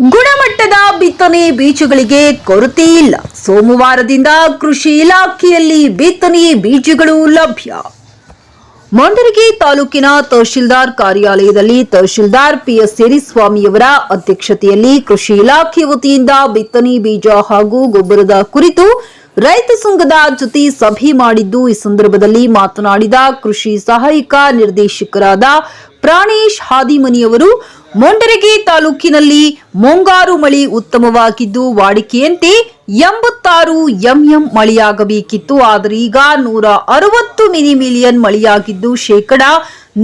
ಗುಣಮಟ್ಟದ ಬಿತ್ತನೆ ಬೀಜಗಳಿಗೆ ಕೊರತೆ ಇಲ್ಲ. ಸೋಮವಾರದಿಂದ ಕೃಷಿ ಇಲಾಖೆಯಲ್ಲಿ ಬಿತ್ತನೆ ಬೀಜಗಳು ಲಭ್ಯ. ಮಂಡರಗಿ ತಾಲೂಕಿನ ತಹಶೀಲ್ದಾರ್ ಕಾರ್ಯಾಲಯದಲ್ಲಿ ತಹಶೀಲ್ದಾರ್ ಪಿಎಸ್ ಸೇರಿಸ್ವಾಮಿಯವರ ಅಧ್ಯಕ್ಷತೆಯಲ್ಲಿ ಕೃಷಿ ಇಲಾಖೆ ವತಿಯಿಂದ ಬಿತ್ತನೆ ಬೀಜ ಹಾಗೂ ಗೊಬ್ಬರದ ಕುರಿತು ರೈತ ಸಂಘದ ಜೊತೆ ಸಭೆ ಮಾಡಿದ್ದು, ಈ ಸಂದರ್ಭದಲ್ಲಿ ಮಾತನಾಡಿದ ಕೃಷಿ ಸಹಾಯಕ ನಿರ್ದೇಶಕರಾದ ಪ್ರಾಣೇಶ್ ಹಾದಿಮನಿಯವರು ಮೊಂಡರಗಿ ತಾಲೂಕಿನಲ್ಲಿ ಮುಂಗಾರು ಮಳೆ ಉತ್ತಮವಾಗಿದ್ದು ವಾಡಿಕೆಯಂತೆ ಎಂಬತ್ತಾರು ಎಂಎಂ ಮಳೆಯಾಗಬೇಕಿತ್ತು. ಆದರೆ ಈಗ ನೂರ ಅರವತ್ತು ಮಿಲಿ ಮಿಲಿಯನ್ ಮಳೆಯಾಗಿದ್ದು ಶೇಕಡ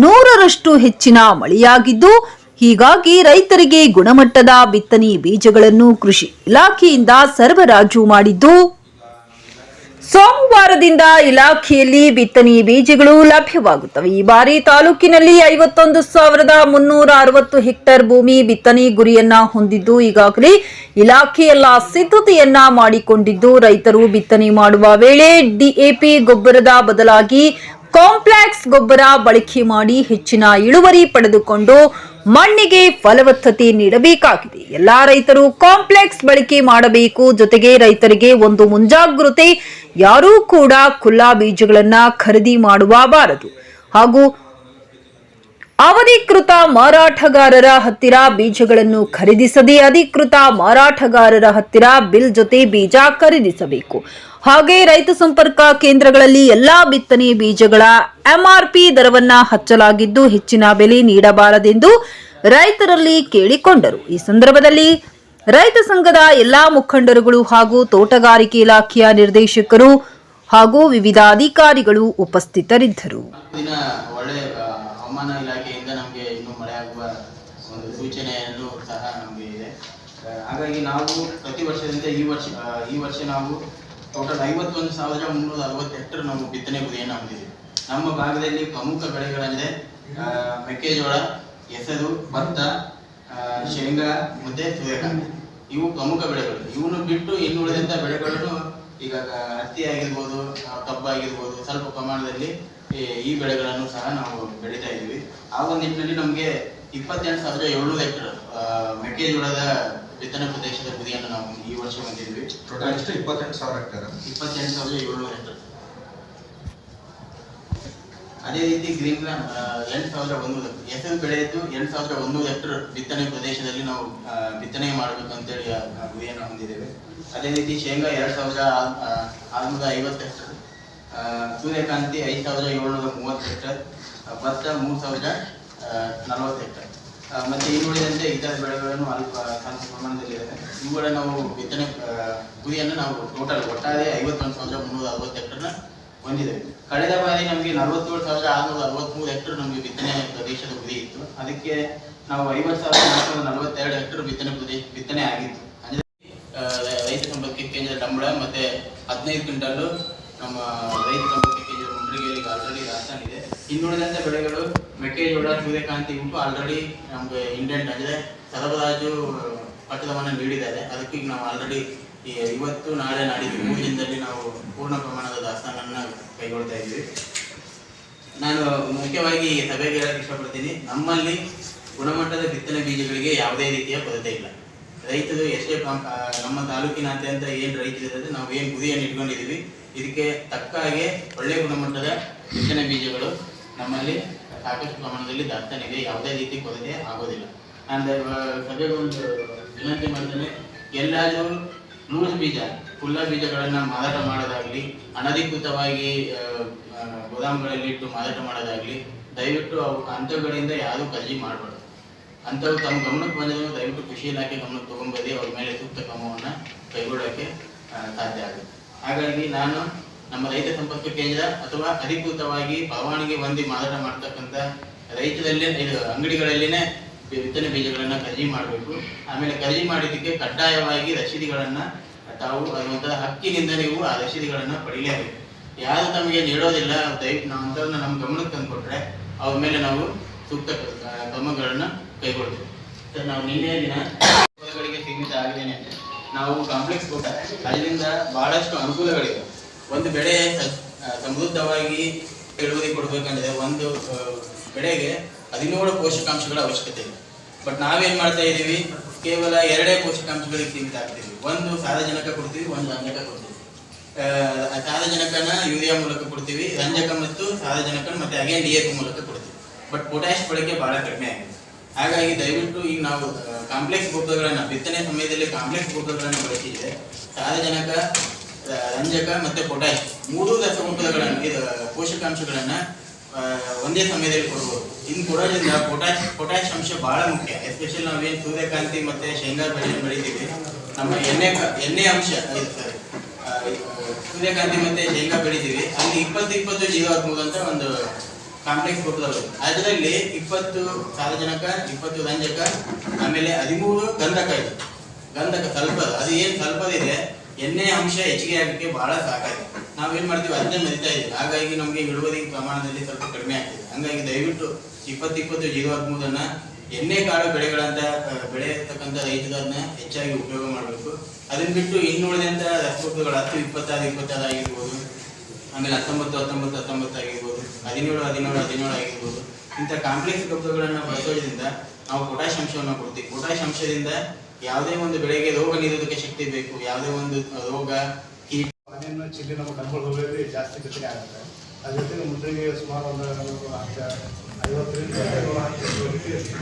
ನೂರರಷ್ಟು ಹೆಚ್ಚಿನ ಮಳೆಯಾಗಿದ್ದು, ಹೀಗಾಗಿ ರೈತರಿಗೆ ಗುಣಮಟ್ಟದ ಬಿತ್ತನೆ ಬೀಜಗಳನ್ನು ಕೃಷಿ ಇಲಾಖೆಯಿಂದ ಸರಬರಾಜು ಮಾಡಿದ್ದು ಸೋಮವಾರದಿಂದ ಇಲಾಖೆಯಲ್ಲಿ ಬಿತ್ತನೆ ಬೀಜಗಳು ಲಭ್ಯವಾಗುತ್ತವೆ. ಈ ಬಾರಿ ತಾಲೂಕಿನಲ್ಲಿ ಐವತ್ತೊಂದು ಸಾವಿರದ ಮುನ್ನೂರ ಅರವತ್ತು ಹೆಕ್ಟೇರ್ ಭೂಮಿ ಬಿತ್ತನೆ ಗುರಿಯನ್ನ ಹೊಂದಿದ್ದು, ಈಗಾಗಲೇ ಇಲಾಖೆಯೆಲ್ಲ ಸಿದ್ಧತೆಯನ್ನ ಮಾಡಿಕೊಂಡಿದ್ದು, ರೈತರು ಬಿತ್ತನೆ ಮಾಡುವ ವೇಳೆ ಡಿಎಪಿ ಗೊಬ್ಬರದ ಬದಲಾಗಿ ಕಾಂಪ್ಲೆಕ್ಸ್ ಗೊಬ್ಬರ ಬಳಕೆ ಮಾಡಿ ಹೆಚ್ಚಿನ ಇಳುವರಿ ಪಡೆದುಕೊಂಡು ಮಣ್ಣಿಗೆ ಫಲವತ್ತತೆ ನೀಡಬೇಕಾಗಿದೆ. ಎಲ್ಲಾ ರೈತರು ಕಾಂಪ್ಲೆಕ್ಸ್ ಬಳಕೆ ಮಾಡಬೇಕು. ಜೊತೆಗೆ ರೈತರಿಗೆ ಒಂದು ಮುಂಜಾಗ್ರತೆ. ಯಾರೂ ಕೂಡ ಖುಲ್ಲಾ ಬೀಜಗಳನ್ನ ಖರೀದಿ ಮಾಡುವಬಾರದು ಹಾಗೂ ಅವಧಿಕೃತ ಮಾರಾಟಗಾರರ ಹತ್ತಿರ ಬೀಜಗಳನ್ನು ಖರೀದಿಸದೆ ಅಧಿಕೃತ ಮಾರಾಟಗಾರರ ಹತ್ತಿರ ಬಿಲ್ ಜೊತೆ ಬೀಜ ಖರೀದಿಸಬೇಕು. ಹಾಗೆ ರೈತ ಸಂಪರ್ಕ ಕೇಂದ್ರಗಳಲ್ಲಿ ಎಲ್ಲಾ ಬಿತ್ತನೆ ಬೀಜಗಳ ಎಂಆರ್ಪಿ ದರವನ್ನ ಹಚ್ಚಲಾಗಿದ್ದು ಹೆಚ್ಚಿನ ಬೆಲೆ ನೀಡಬಾರದೆಂದು ರೈತರಲ್ಲಿ ಕೇಳಿಕೊಂಡರು. ಈ ಸಂದರ್ಭದಲ್ಲಿ ರೈತ ಸಂಘದ ಎಲ್ಲಾ ಮುಖಂಡರುಗಳು ಹಾಗೂ ತೋಟಗಾರಿಕೆ ಇಲಾಖೆಯ ನಿರ್ದೇಶಕರು ಹಾಗೂ ವಿವಿಧ ಅಧಿಕಾರಿಗಳು ಉಪಸ್ಥಿತರಿದ್ದರು ದಿನ ಒಳ್ಳೆ ಆ, ಹವಾಮಾನ ಇಲಾಖೆಯಿಂದ ನಮಗೆ ಇನ್ನೂ ಮಳೆ ಆಗುವ ಒಂದು ಸೂಚನೆಯನ್ನು ಸಹ ನಮಗೆ ಇದೆ ಆ, ಹಾಗಾಗಿ ನಾವು ಪ್ರತಿ ವರ್ಷದಂತೆ ಈ ವರ್ಷ ಈ ವರ್ಷ ನಾವು ಟೋಟಲ್ ಐವತ್ತೊಂದು ಸಾವಿರದ ಮುನ್ನೂರ ಅರವತ್ತು ಹೆಕ್ಟರ್ ನಾವು ಬಿತ್ತನೆ ಗುರಿಯನ್ನು ಹೊಂದಿದ್ದೀವಿ ನಮ್ಮ ಭಾಗದಲ್ಲಿ ಪ್ರಮುಖ ಬೆಳೆಗಳೆಂದರೆ ಮೆಕ್ಕೆಜೋಳ, ಹೆಸರು, ಭತ್ತ ಶೇಂಗಾ, ಮುದ್ದೆ, ಸೂರ್ಯಕಾಂತಿ. ಇವು ಪ್ರಮುಖ ಬೆಳೆಗಳು. ಇವನ್ನು ಬಿಟ್ಟು ಇನ್ನು ಉಳಿದಂತ ಬೆಳೆಗಳನ್ನು ಈಗ ಹತ್ತಿ ಆಗಿರ್ಬೋದು ಕಬ್ಬು ಆಗಿರ್ಬೋದು, ಸ್ವಲ್ಪ ಪ್ರಮಾಣದಲ್ಲಿ ಈ ಈ ಬೆಳೆಗಳನ್ನು ಸಹ ನಾವು ಬೆಳೀತಾ ಇದ್ದೀವಿ. ಆ ಒಂದು ನಿಟ್ಟಿನಲ್ಲಿ ನಮಗೆ ಇಪ್ಪತ್ತೆಂಟು ಸಾವಿರದ ಏಳ್ನೂರು ಹೆಕ್ಟರ್ ಮೆಕ್ಕೆಜೋಳದ ಬಿತ್ತನೆ ಪ್ರದೇಶದ ಗುರಿಯನ್ನು ನಾವು ಈ ವರ್ಷ ಹೊಂದಿದ್ವಿ. ಟೋಟಲ್ ಎಷ್ಟು? ಇಪ್ಪತ್ತೆಂಟು ಸಾವಿರ ಹೆಕ್ಟರ್ ಇಪ್ಪತ್ತೆಂಟು ಸಾವಿರದ ಏಳ್ನೂರ ಹೆಕ್ಟರ್ ಅದೇ ರೀತಿ ಗ್ರೀನ್ ಗ್ರಾಮ್ ಎಂಟು ಸಾವಿರದ ಒಂದೂರು ಹೆಸರು ಬೆಳೆಯದ್ದು ಎಂಟು ಸಾವಿರದ ಒಂದೂರು ಹೆಕ್ಟರ್ ಬಿತ್ತನೆ ಪ್ರದೇಶದಲ್ಲಿ ನಾವು ಬಿತ್ತನೆ ಮಾಡಬೇಕು ಅಂತೇಳಿ ಆ, ಆ ಗುರಿಯನ್ನು ಹೊಂದಿದ್ದೇವೆ. ಅದೇ ರೀತಿ ಶೇಂಗಾ ಎರಡು ಸಾವಿರದ ಆರುನೂರ ಐವತ್ತು ಹೆಕ್ಟರ್. ಸೂರ್ಯಕಾಂತಿ ಐದು ಸಾವಿರದ ಏಳ್ನೂರ ಮೂವತ್ತು ಹೆಕ್ಟರ್. ಭತ್ತ ಮೂರು ಸಾವಿರದ ನಲವತ್ತು ಹೆಕ್ಟರ್. ಮತ್ತೆ ಇನ್ನುಳಿದಂತೆ ಇತರ ಬೆಳೆಗಳನ್ನು ಅಲ್ಪ ಸ್ವಲ್ಪ ಪ್ರಮಾಣದಲ್ಲಿದೆ ಇವುಗಳ ನಾವು ಬಿತ್ತನೆ ಗುರಿಯನ್ನು ನಾವು ಟೋಟಲ್ ಒಟ್ಟಾರೆ ಐವತ್ತೊಂದು ಸಾವಿರದ ಮುನ್ನೂರ ಅರವತ್ತು ಹೆಕ್ಟರ್ನ ಹೊಂದಿದೆ ಕಳೆದ ಬಾರಿ ನಮಗೆ ನಲವತ್ತೇಳು ಸಾವಿರದ ಆರುನೂರ ಅರವತ್ಮೂರು ಹೆಕ್ಟರ್ ನಮಗೆ ಬಿತ್ತನೆ ಪ್ರದೇಶದ ಗುರಿ ಇತ್ತು. ಅದಕ್ಕೆ ನಾವು ಐವತ್ತು ಸಾವಿರದ ನಾಲ್ಕುನೂರ ನಲವತ್ತೆರಡು ಹೆಕ್ಟರ್ ಬಿತ್ತನೆ ಪ್ರದೇಶ ಬಿತ್ತನೆ ಆಗಿತ್ತು. ಅಂದ್ರೆ ರೈತ ಸಂಪರ್ಕ ಕೇಂದ್ರ ಡಂಬಳ ಮತ್ತೆ ಹದಿನೈದು ಕ್ವಿಂಟಲ್ ನಮ್ಮ ರೈತ ಸಂಪರ್ಕ ಕೇಂದ್ರ ಮುಂಡ್ರಿಗೆಯಲ್ಲಿ ಆಲ್ರೆಡಿ ದಾಸ್ತಾನು ಇದೆ. ಇನ್ನುಳಿದಂತೆ ಬೆಳೆಗಳು ಮೆಕ್ಕೆಜೋಳ, ಸೂರ್ಯಕಾಂತಿ ಉಂಟು. ಆಲ್ರೆಡಿ ನಮ್ಗೆ ಇಂಡೆಂಟ್ ಅಂದ್ರೆ ಸರಬರಾಜು ಪತ್ರವನ್ನು ನೀಡಿದ್ದಾರೆ. ಅದಕ್ಕೆ ನಾವು ಆಲ್ರೆಡಿ ಈ ಇವತ್ತು ನಾಳೆ ನಾಡಿದ್ದು ಮೂರು ನಾವು ಪೂರ್ಣ ಪ್ರಮಾಣದ ದಾಸ್ತಾನನ್ನ ಕೈಗೊಳ್ತಾ ಇದ್ದೀವಿ. ನಾನು ಮುಖ್ಯವಾಗಿ ಸಭೆಗೆ ಹೇಳಕ್ಕೆ ಇಷ್ಟಪಡ್ತೀನಿ. ನಮ್ಮಲ್ಲಿ ಗುಣಮಟ್ಟದ ಬಿತ್ತನೆ ಬೀಜಗಳಿಗೆ ಯಾವುದೇ ರೀತಿಯ ಕೊರತೆ ಇಲ್ಲ. ರೈತರು ಎಷ್ಟೇ ನಮ್ಮ ತಾಲೂಕಿನ ತಾಲೂಕಿನಾದ್ಯಂತ ಏನು ರೈತರಿದ್ದಾರೆ ನಾವು ಏನು ಗುರಿಯನ್ನು ಇಟ್ಕೊಂಡಿದ್ದೀವಿ ಇದಕ್ಕೆ ತಕ್ಕ ಹಾಗೆ ಒಳ್ಳೆ ಗುಣಮಟ್ಟದ ಬಿತ್ತನೆ ಬೀಜಗಳು ನಮ್ಮಲ್ಲಿ ಸಾಕಷ್ಟು ಪ್ರಮಾಣದಲ್ಲಿ ದಾಸ್ತಾನಿದೆ ಯಾವುದೇ ರೀತಿ ಕೊರತೆ ಆಗೋದಿಲ್ಲ. ಆ್ಯಂಡ್ ಸದ್ಯಗೊಂದು ಸಭೆಗೆ ಒಂದು ವಿನಂತಿ ಮಾಡ್ತೇನೆ ಎಲ್ಲಾದರೂ ಲೂಸ್ ಬೀಜ ಫುಲ್ಲ ಬೀಜಗಳನ್ನು ಮಾರಾಟ ಮಾಡೋದಾಗ್ಲಿ, ಅನಧಿಕೃತವಾಗಿ ಗೋದಾಮುಗಳಲ್ಲಿ ಇಟ್ಟು ಮಾರಾಟ ಮಾಡೋದಾಗ್ಲಿ, ದಯವಿಟ್ಟು ಅವು ಅಂಥವುಗಳಿಂದ ಯಾರೂ ಖರೀದಿ ಮಾಡಬಾರ್ದು. ಅಂಥವು ತಮ್ಮ ಗಮನಕ್ಕೆ ಬಂದಿರೋ ದಯವಿಟ್ಟು ಕೃಷಿ ಇಲಾಖೆ ಗಮನಕ್ಕೆ ತಗೊಂಬಂದು ಅವ್ರ ಮೇಲೆ ಸೂಕ್ತ ಕ್ರಮವನ್ನು ಕೈಗೊಳ್ಳೋಕ್ಕೆ ಸಾಧ್ಯ ಆಗುತ್ತೆ. ಹಾಗಾಗಿ ನಾನು ನಮ್ಮ ರೈತ ಸಂಪರ್ಕ ಕೇಂದ್ರ ಅಥವಾ ಅಧಿಕೃತವಾಗಿ ಪರವಾನಗಿ ಹೊಂದಿ ಮಾರಾಟ ಮಾಡ್ತಕ್ಕಂಥ ರೈತರಲ್ಲಿ, ಇದು ಅಂಗಡಿಗಳಲ್ಲಿನೇ ಬಿತ್ತನೆ ಬೀಜಗಳನ್ನ ಖರೀದಿ ಮಾಡಬೇಕು. ಆಮೇಲೆ ಖರೀದಿ ಮಾಡಿದ್ದಕ್ಕೆ ಕಡ್ಡಾಯವಾಗಿ ರಸೀದಿಗಳನ್ನ ತಾವು ಅದೊಂಥರ ಹಕ್ಕಿನಿಂದ ನೀವು ಆ ರಸೀದಿಗಳನ್ನ ಪಡಿಲೇಬೇಕು ಯಾರು ತಮಗೆ ನೀಡೋದಿಲ್ಲ, ದಯವಿಟ್ಟು ನಾವು ನಮ್ಮ ಗಮನಕ್ಕೆ ತಂದುಕೊಟ್ರೆ ಅವ್ರ ಮೇಲೆ ನಾವು ಸೂಕ್ತ ಕ್ರಮಗಳನ್ನು ಕೈಗೊಳ್ತೀವಿ. ಸರ್, ನಾವು ನಿನ್ನೆ ದಿನಗಳಿಗೆ ಸೀಮಿತ ಆಗಿದ್ದೇನೆ. ನಾವು ಕಾಂಪ್ಲೆಕ್ಸ್ ಕೊಟ್ಟ ಅಲ್ಲಿಂದ ಬಹಳಷ್ಟು ಅನುಕೂಲಗಳಿವೆ. ಒಂದು ಬೆಳೆ ಸಮೃದ್ಧವಾಗಿ ಇಳುವರಿ ಕೊಡ್ಬೇಕಂದ್ರೆ ಒಂದು ಬೆಳೆಗೆ ಹದಿನೇಳು ಪೋಷಕಾಂಶಗಳ ಅವಶ್ಯಕತೆ ಇದೆ. ಬಟ್ ನಾವೇನ್ ಮಾಡ್ತಾ ಇದ್ದೀವಿ? ಕೇವಲ ಎರಡೇ ಪೋಷಕಾಂಶಗಳಿಗೆ ಸೀಮಿತ ಆಗ್ತೀವಿ. ಒಂದು ಸಾರಜನಕ ಕೊಡ್ತೀವಿ, ಒಂದು ರಂಜಕ ಕೊಡ್ತೀವಿ. ಸಾರಜನಕನ ಯೂರಿಯಾ ಮೂಲಕ ಕೊಡ್ತೀವಿ, ರಂಜಕ ಮತ್ತು ಸಾರಜನಕ ಮತ್ತೆ ಅಗೇನ್ ಡಿ ಎಫ್ ಮೂಲಕ ಕೊಡ್ತೀವಿ. ಬಟ್ ಪೊಟ್ಯಾಶ್ ಬಳಕೆ ಬಹಳ ಕಡಿಮೆ ಆಗಿದೆ. ಹಾಗಾಗಿ ದಯವಿಟ್ಟು ಈಗ ನಾವು ಕಾಂಪ್ಲೆಕ್ಸ್ ಗೊಬ್ಬರಗಳನ್ನ ಬಿತ್ತನೆ ಸಮಯದಲ್ಲಿ ಕಾಂಪ್ಲೆಕ್ಸ್ ಗೊಬ್ಬರಗಳನ್ನು ಬಳಸಿದ್ರೆ ಸಾರಜನಕ ರಂಜಕ ಮತ್ತೆ ಪೊಟ್ಯಾಶ್ ಮೂರೂ ರಸಗೊಬ್ಬರಗಳನ್ನು ಪೋಷಕಾಂಶಗಳನ್ನ ಒಂದೇ ಸಮಯದಲ್ಲಿ ಕೊಡ್ಬೋದು. ಇನ್ನು ಕೊಡೋದ್ರಿಂದ ಪೊಟ್ಯಾಶ್ ಪೊಟ್ಯಾಶ್ ಅಂಶ ಬಹಳ ಮುಖ್ಯ. ಎಸ್ಪೆಷಲ್ ನಾವೇನು ಸೂರ್ಯಕಾಂತಿ ಮತ್ತೆ ಶೇಂಗಾ ಬೆಳೆ ಬೆಳಿತೀವಿ, ನಮ್ಮ ಎಣ್ಣೆ ಎಣ್ಣೆ ಅಂಶ ಸೂರ್ಯಕಾಂತಿ ಮತ್ತೆ ಶೇಂಗಾ ಬೆಳಿತೀವಿ. ಅಲ್ಲಿ ಇಪ್ಪತ್ತು ಇಪ್ಪತ್ತು ಜೀವ ಅಂತ ಒಂದು ಕಾಂಪ್ಲೆಕ್ಸ್ ಗೊಬ್ಬರಗಳು ಅದರಲ್ಲಿ ಇಪ್ಪತ್ತು ಸಾರಜನಕ, ಇಪ್ಪತ್ತು ರಂಜಕ, ಆಮೇಲೆ ಹದಿಮೂರು ಗಂಧಕ ಇದೆ. ಗಂಧಕ ಸ್ವಲ್ಪ, ಅದು ಏನು ಸ್ವಲ್ಪ ಇದೆ ಎಣ್ಣೆ ಅಂಶ ಹೆಚ್ಚಿಗೆ ಆಗಕ್ಕೆ ಬಹಳ ಸಾಕಾಗಿದೆ ನಾವೇನ್ ಮಾಡ್ತೀವಿ? ಅದನ್ನೇ ಮರಿತಾ ಇದ್ದೀವಿ. ಹಾಗಾಗಿ ನಮಗೆ ಇಳುವರಿ ಪ್ರಮಾಣದಲ್ಲಿ ಸ್ವಲ್ಪ ಕಡಿಮೆ ಆಗ್ತಿದೆ. ಹಂಗಾಗಿ ದಯವಿಟ್ಟು ಇಪ್ಪತ್ತು ಇಪ್ಪತ್ತು ಜೀರೋ ಹದಿಮೂರನ್ನ ಎಣ್ಣೆ ಕಾಳು ಬೆಳೆಗಳಂತ ಬೆಳೆ ಬೆಳೆಯತಕ್ಕಂಥ ರೈತರನ್ನ ಹೆಚ್ಚಾಗಿ ಉಪಯೋಗ ಮಾಡಬೇಕು. ಅದನ್ನ ಬಿಟ್ಟು ಇನ್ನುಳಿದಂತ ರಸಗೊಬ್ಬರಗಳು ಹತ್ತು, ಇಪ್ಪತ್ತಾರು ಇಪ್ಪತ್ತಾರು ಆಗಿರ್ಬೋದು. ಆಮೇಲೆ ಹತ್ತೊಂಬತ್ತು ಹತ್ತೊಂಬತ್ತು ಹತ್ತೊಂಬತ್ತು ಆಗಿರ್ಬೋದು. ಹದಿನೇಳು ಹದಿನೇಳು ಹದಿನೇಳು ಆಗಿರ್ಬೋದು. ಇಂಥ ಕಾಂಪ್ಲೆಕ್ಸ್ ಗೊಬ್ಬರಗಳನ್ನು ಬಳಸೋದ್ರಿಂದ ನಾವು ಪೊಟ್ಯಾಶ್ ಅಂಶವನ್ನು ಕೊಡ್ತೀವಿ. ಪೊಟ್ಯಾಶ್ ಅಂಶದಿಂದ ಯಾವುದೇ ಒಂದು ಬೆಳೆಗೆ ರೋಗ ನಿರೋಧಕ ಶಕ್ತಿ ಬೇಕು ಯಾವುದೇ ಒಂದು ರೋಗ ಕೀಟ ಮನೆಯನ್ನು ಚಿಲ್ಲಿ ನಮ್ಮ ಹೋಗೋದು ಜಾಸ್ತಿ ಜೊತೆಗೆ ಆಗುತ್ತೆ ಅದ್ರ ಜೊತೆಗೆ ಮುದ್ರೆಗೆ ಸುಮಾರು ಒಂದು ಐವತ್ತರಿಂದ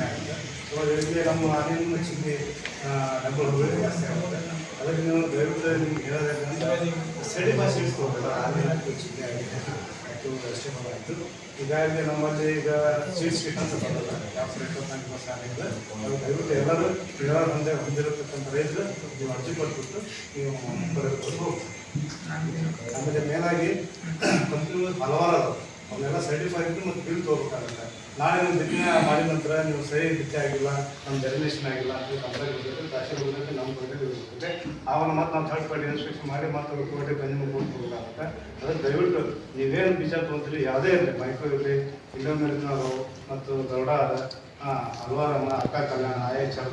ಆಗುತ್ತೆ ನಮ್ಮ ಮನೆಯನ್ನು ಚಿಲ್ಲಿ ಹೋಗೋದು ಜಾಸ್ತಿ ಆಗುತ್ತೆ ಅದಕ್ಕೆ ನೀವು ದಯವಿಟ್ಟು ನಿಮ್ಗೆ ಹೇಳೋದಂದ್ರೆ ಸೆಡಿ ಭಾಷೆ ಆಮೇಲೆ ಚಿಲ್ಲಿ ಆಗಿದೆ ಅಷ್ಟೇ ನಮ್ಮಲ್ಲಿ ಈಗ ಸೀಟ್ಸ್ ಕಿಟ್ ಅಂತ ಯಾವ ರೇಟ್ ನಾಲ್ಕು ವರ್ಷ ಆಗಿದೆ ಅದು ದಯವಿಟ್ಟು ಎಲ್ಲರೂ ಕ್ರೀಡಾ ಮುಂದೆ ಹೊಂದಿರತಕ್ಕಂಥ ರೈತರು ನೀವು ಅರ್ಜಿ ಕೊಟ್ಬಿಟ್ಟು ನೀವು ಬರೆದುಕೊಂಡು ಆಮೇಲೆ ಮೇಲಾಗಿ ಕಂಪ್ನಿ ಹಲವಾರು ಅದಾವೆ ಅವನ್ನೆಲ್ಲ ಸರ್ಟಿಫೈಡ್ ಮತ್ತು ಬಿಲ್ ತೊಗೋಬೇಕಾಗುತ್ತೆ ನಾಳೆ ಒಂದು ಬಿತ್ತನೆ ಮಾಡಿದ ನಂತರ ನೀವು ಸರಿ ಬಿತ್ತೆ ಆಗಿಲ್ಲ ನಮ್ಮ ಡೆರಿನೇಷನ್ ಆಗಿಲ್ಲ ಅಂತ ಕಂಪ್ಲೇಂಟ್ ಬರ್ತೈತೆ ತಹಶೀಲ್ ಬರ್ತೈತೆ ಅವನ್ನ ಮತ್ತೆ ನಾವು ಥರ್ಡ್ ಪಾರ್ಟಿ ಇನ್ಸ್ಪೆಕ್ಷನ್ ಮಾಡಿ ಮತ್ತೆ ಕೋರ್ಟಿಗೆ ಬಂದು ಕೊಡ್ಬೇಕಾಗುತ್ತೆ ಅದಕ್ಕೆ ದಯವಿಟ್ಟು ನೀವೇನು ಬೀಜ ತೊಗೊಂತೀರಿ ಯಾವುದೇ ಇರಲಿ ಮೈಕ್ರೋ ಇರಲಿ ಇಂಡೋಮಿರಿನವರು ಮತ್ತು ದೊಡ್ಡ ಹಲವಾರಮ್ಮ ಅಕ್ಕ ಕಲ್ಯಾಣ ಎಚ್ ಆರ್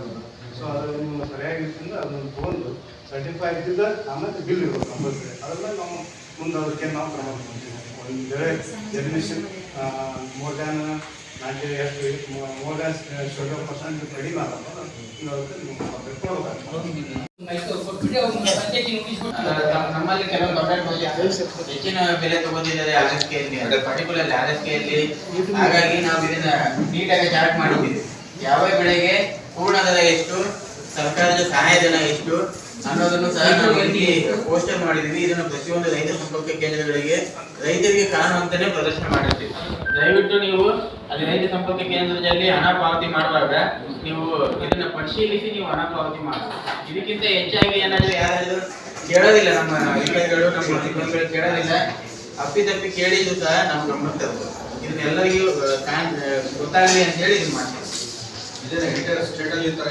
ಸೊ ಅದು ನೀವು ಸರಿಯಾಗಿ ಇರ್ತಂದ್ರೆ ಅದನ್ನು ತೊಗೊಂಡು ಸರ್ಟಿಫೈ ಆಗ್ತಿದ್ದ ಆಮೇಲೆ ಬಿಲ್ ಇರ್ಬೇಕು ಕಂಪಲ್ಸರಿ. ಅದನ್ನ ನಾವು ಮುಂದೆ ಅದಕ್ಕೆ ನಾವು ಕ್ರಮ ತಗೊಳ್ತೀವಿ ಒಂದು ವೇಳೆ ಡೆಫಿನೇಷನ್ ಮೋರ್ ದ್ಯಾನ್ ನಾಲ್ಕು ಎಷ್ಟು ಮೋರ್ ದ್ಯಾನ್ ಟ್ವೆಂಟಿ ಪರ್ಸೆಂಟ್ ಕಡಿಮೆ ಆಗಲ್ಲ ಅದಕ್ಕೆ ನೀವು ಕೊಡ್ಬೇಕಾಗ್ತದೆ ನಮ್ಮಲ್ಲಿ ಕೆಲವು ಗವರ್ಮೆಂಟ್ ಹೆಚ್ಚಿನ ಬೆಲೆ ತಗೊಂಡಿದ್ದಾರೆ R S K particular R S K ಹಾಗಾಗಿ ನಾವು ಇದನ್ನ ನೀಟಾಗಿ ಚಾರ್ಟ್ ಮಾಡಿದ್ದೀವಿ. ಯಾವ ಬೆಳೆಗೆ ಪೂರ್ಣದರ ಎಷ್ಟು, ಸರ್ಕಾರದ ಸಹಾಯಧನ ಎಷ್ಟು ಅನ್ನೋದನ್ನು ಸಹ ನಾವು ಇಲ್ಲಿ ಪೋಸ್ಟರ್ ಮಾಡಿದೀವಿ ಇದನ್ನು ಪ್ರತಿಯೊಂದು ರೈತ ಸಂಪರ್ಕ ಕೇಂದ್ರಗಳಿಗೆ ರೈತರಿಗೆ ಕಾಣುವಂತಾನೆ ಪ್ರದರ್ಶನ ಮಾಡಿರ್ತೀವಿ ದಯವಿಟ್ಟು ನೀವು ಅಲ್ಲಿ ರೈತ ಸಂಪರ್ಕ ಕೇಂದ್ರದಲ್ಲಿ ಹಣ ಪಾವತಿ ಮಾಡುವಾಗ ನೀವು ಇದನ್ನ ಪರಿಶೀಲಿಸಿ ನೀವು ಹಣ ಪಾವತಿ ಮಾಡಿ ಇದಕ್ಕಿಂತ ಹೆಚ್ಚಾಗಿ ಏನಾದ್ರೂ ಯಾರಾದ್ರೂ ಕೇಳೋದಿಲ್ಲ ನಮ್ಮ ಅಧಿಕಾರಿಗಳು ನಮ್ಮ ಸಿಬ್ಬಂದಿಗಳು ಕೇಳೋದಿಲ್ಲ. ಅಪ್ಪಿತಪ್ಪಿ ಕೇಳಿದ್ದು ಸಹ ನಾವು ಗಮನಕ್ಕೆ ಇದನ್ನೆಲ್ಲರಿಗೂ ಗೊತ್ತಾಗಲಿ ಅಂತ ಹೇಳಿ ಇದು ಮಾಡ್ತೀವಿ. ಇದೇ ಸ್ಟೇಟಲ್ಲಿ ಈ ಥರ